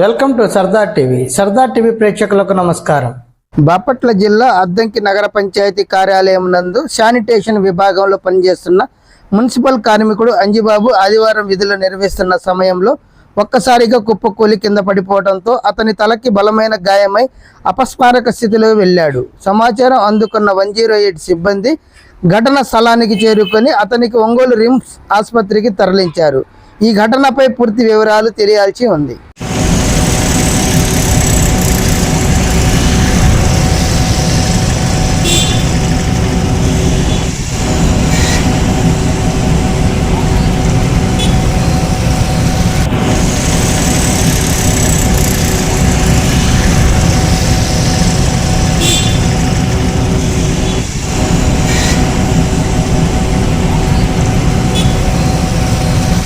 Welcome to Sardar TV. Sardar TV ప్రేక్షకులకు నమస్కారం. బాపట్ల జిల్లా అద్దంకి నగర పంచాయతీ కార్యాలయం నందు శానిటేషన్ విభాగంలో పనిచేస్తున్న మున్సిపల్ కార్మికుడు అంజిబాబు ఆదివారం విధులు నిర్వహిస్తున్న సమయంలో ఒక్కసారిగా కుప్పకూలి కింద పడిపోవడంతో అతని తలకి బలమైన గాయమై అపస్మారక స్థితిలో వెళ్ళాడు. సమాచారం అందుకున్న వన్ జీరో ఎయిట్ సిబ్బంది ఘటన స్థలానికి చేరుకొని అతనికి ఒంగోలు రిమ్స్ ఆసుపత్రికి తరలించారు. ఈ ఘటనపై పూర్తి వివరాలు తెలియాల్సి ఉంది.